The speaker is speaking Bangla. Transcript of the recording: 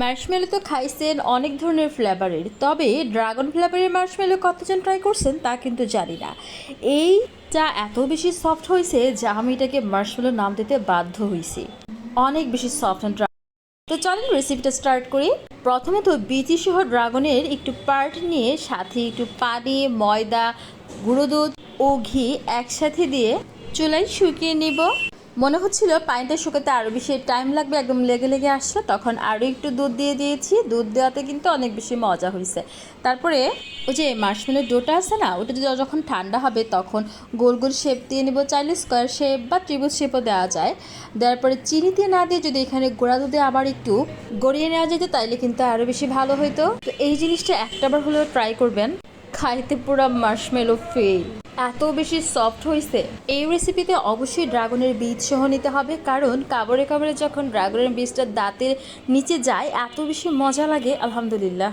মার্শমেলো তো খাইছেন অনেক ধরনের ফ্লেভারের তবে ড্রাগন ফ্লেভারের মার্শমেলো কতজন ট্রাই করছেন তা কিন্তু জানি না। এইটা এত বেশি সফট হয়েছে যা আমি এটাকে মার্শমেলো নাম দিতে বাধ্য হয়েছি অনেক বেশি সফট অ্যান্ড তো চলেন রেসিপিটা স্টার্ট করি। প্রথমত বিচি সহ ড্রাগনের একটু পার্ট নিয়ে সাথে একটু পানি, ময়দা, গুঁড়ো দুধ ও ঘি একসাথে দিয়ে চুলায় শুকিয়ে নিব। মনে হচ্ছিল পানিটা শুকাতে আরও বেশি টাইম লাগবে, একদম লেগে লেগে আসছে। তখন আরও একটু দুধ দিয়ে দিয়েছি। দুধ দেওয়াতে কিন্তু অনেক বেশি মজা হয়েছে। তারপরে ওই যে মার্শমেলের ডোটা আছে না, ওটা যদি যখন ঠান্ডা হবে তখন গোল গোল শেপ দিয়ে নেব, চাইলে স্কোয়ার শেপ বা ত্রিভুজ শেপও দেওয়া যায়। দেওয়ার পরে চিনি দিয়ে না দিয়ে যদি এখানে গোড়া দুধে আবার একটু গড়িয়ে নেওয়া যেত, তাইলে কিন্তু আরও বেশি ভালো হতো তো এই জিনিসটা একটাবার হলেও ট্রাই করবেন। খাইতে পুরো মার্শমেলো ফেল এত বেশি সফট হয়েছে এই রেসিপিতে অবশ্যই ড্রাগনের বীজ সহ নিতে হবে, কারণ কাবরে কাবরে যখন ড্রাগনের বীজটা দাঁতের নিচে যায়, এত বেশি মজা লাগে, আলহামদুলিল্লাহ।